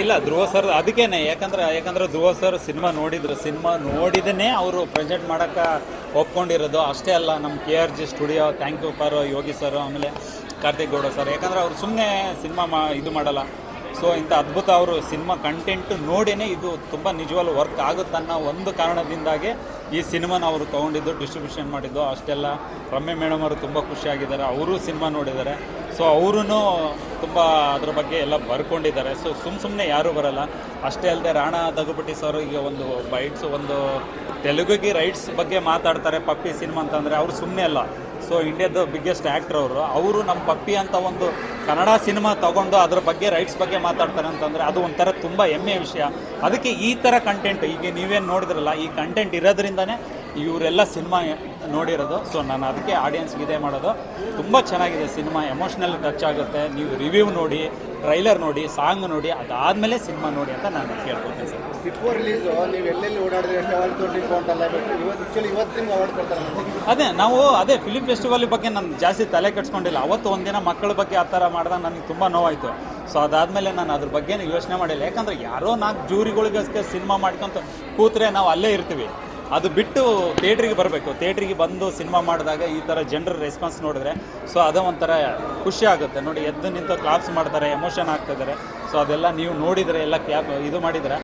ಇಲ್ಲ, ಧ್ರುವ ಸರ್ ಅದಕ್ಕೇನೆ. ಯಾಕಂದ್ರೆ ಯಾಕಂದ್ರೆ ಧ್ರುವ ಸರ್ ಸಿನಿಮಾ ನೋಡಿದ್ರು. ಸಿನಿಮಾ ನೋಡಿದನೇ ಅವರು ಪ್ರೆಸೆಂಟ್ ಮಾಡೋಕ್ಕೆ ಒಪ್ಕೊಂಡಿರೋದು. ಅಷ್ಟೇ ಅಲ್ಲ ನಮ್ಮ K R G studio thank you for Yogi sir ಆಮೇಲೆ ಕಾರ್ತಿಕ್ ಗೌಡ ಸರ್ ಯಾಕಂದ್ರೆ ಅವ್ರು ಸುಮ್ಮನೆ ಸಿನಿಮಾ ಮಾ, ಇದು ಮಾಡಲ್ಲ. ಸೊ ಇಂಥ ಅದ್ಭುತ ಅವರು ಸಿನಿಮಾ ಕಂಟೆಂಟ್ ನೋಡಿನೇ ಇದು ತುಂಬ ನಿಜವಾಗ್ಲು ವರ್ಕ್ ಆಗುತ್ತೆ ಅನ್ನೋ ಒಂದು ಕಾರಣದಿಂದಾಗಿ ಈ ಸಿನಿಮಾನ ಅವರು ತೊಗೊಂಡಿದ್ದು ಡಿಸ್ಟ್ರಿಬ್ಯೂಷನ್ ಮಾಡಿದ್ದು. ಅಷ್ಟೆಲ್ಲ ರಮ್ಯ ಮೇಡಮ್ ಅವರು ತುಂಬ ಖುಷಿಯಾಗಿದ್ದಾರೆ. ಅವರು ಸಿನಿಮಾ ನೋಡಿದ್ದಾರೆ. ಸೊ ಅವರೂ ತುಂಬ ಅದ್ರ ಬಗ್ಗೆ ಎಲ್ಲ ಬರ್ಕೊಂಡಿದ್ದಾರೆ. ಸೊ ಸುಮ್ಮ ಸುಮ್ಮನೆ ಯಾರೂ ಬರಲ್ಲ. ಅಷ್ಟೇ ಅಲ್ಲದೆ ರಾಣಾ ದಗುಪಟ್ಟಿ ಸರ್ ಈಗ ಒಂದು ಬೈಟ್ಸ್ ಒಂದು ತೆಲುಗುಗೆ ರೈಟ್ಸ್ ಬಗ್ಗೆ ಮಾತಾಡ್ತಾರೆ. ಪಪ್ಪಿ ಸಿನಿಮಾ ಅಂತಂದರೆ ಅವರು ಸುಮ್ಮನೆ ಅಲ್ಲ. ಸೊ ಇಂಡಿಯಾದ ಬಿಗ್ಗೆಸ್ಟ್ ಆ್ಯಕ್ಟ್ರ್ ಅವರು. ಅವರು ನಮ್ಮ ಪಪ್ಪಿ ಅಂತ ಒಂದು ಕನ್ನಡ ಸಿನಿಮಾ ತೊಗೊಂಡು ಅದ್ರ ಬಗ್ಗೆ ರೈಟ್ಸ್ ಬಗ್ಗೆ ಮಾತಾಡ್ತಾರೆ ಅಂತಂದರೆ ಅದು ಒಂಥರ ತುಂಬ ಹೆಮ್ಮೆಯ ವಿಷಯ. ಅದಕ್ಕೆ ಈ ಥರ ಕಂಟೆಂಟ್ ಈಗ ನೀವೇನು ನೋಡಿದ್ರಲ್ಲ, ಈ ಕಂಟೆಂಟ್ ಇರೋದ್ರಿಂದನೇ ಇವರೆಲ್ಲ ಸಿನಿಮಾ ನೋಡಿರೋದು. ಸೊ ನಾನು ಅದಕ್ಕೆ ಆಡಿಯನ್ಸ್ಗೆ ಇದೇ ಮಾಡೋದು. ತುಂಬ ಚೆನ್ನಾಗಿದೆ ಸಿನಿಮಾ. ಎಮೋಷ್ನಲ್ ಟಚ್ ಆಗುತ್ತೆ. ನೀವು ರಿವ್ಯೂ ನೋಡಿ ಟ್ರೈಲರ್ ನೋಡಿ ಸಾಂಗ್ ನೋಡಿ ಅದಾದಮೇಲೆ ಸಿನಿಮಾ ನೋಡಿ ಅಂತ ನಾನು ಕೇಳ್ಕೊತೀನಿ ಸರ್. ಬಿಫೋರ್ ರಿಲೀಸು ನೀವು ಎಲ್ಲೆಲ್ಲಿ ಓಡಾಡಿದ್ರೆ? ಅದೇ ನಾವು ಅದೇ ಫಿಲಿಂ ಫೆಸ್ಟಿವಲ್ ಬಗ್ಗೆ ನಾನು ಜಾಸ್ತಿ ತಲೆ ಕೆಡ್ಸ್ಕೊಂಡಿಲ್ಲ. ಅವತ್ತು ಒಂದಿನ ಮಕ್ಕಳ ಬಗ್ಗೆ ಆ ಥರ ಮಾಡಿದಾಗ ನನಗೆ ತುಂಬ ನೋವಾಯಿತು. ಸೊ ಅದಾದಮೇಲೆ ನಾನು ಅದ್ರ ಬಗ್ಗೆನೇ ಯೋಚನೆ ಮಾಡಿಲ್ಲ. ಯಾಕಂದ್ರೆ ಯಾರೋ ನಾಲ್ಕು ಜೂರಿಗಳಿಗೋಸ್ಕರ ಸಿನಿಮಾ ಮಾಡ್ಕೊಂತ ಕೂತ್ರೆ ನಾವು ಅಲ್ಲೇ ಇರ್ತೀವಿ. ಅದು ಬಿಟ್ಟು ಥಿಯೇಟ್ರಿಗೆ ಬರಬೇಕು. ಥಿಯೇಟ್ರಿಗೆ ಬಂದು ಸಿನಿಮಾ ಮಾಡಿದಾಗ ಈ ಥರ ಜನರ ರೆಸ್ಪಾನ್ಸ್ ನೋಡಿದ್ರೆ ಸೊ ಅದು ಒಂಥರ ಖುಷಿ ಆಗುತ್ತೆ. ನೋಡಿ ಎದ್ದು ನಿಂತು ಕ್ಲಾಪ್ಸ್ ಮಾಡ್ತಾರೆ ಎಮೋಷನ್ ಆಗ್ತಿದ್ದಾರೆ ಸೊ ಅದೆಲ್ಲ ನೀವು ನೋಡಿದರೆ, ಎಲ್ಲ ಕ್ಯಾಪ್ ಇದು ಮಾಡಿದರೆ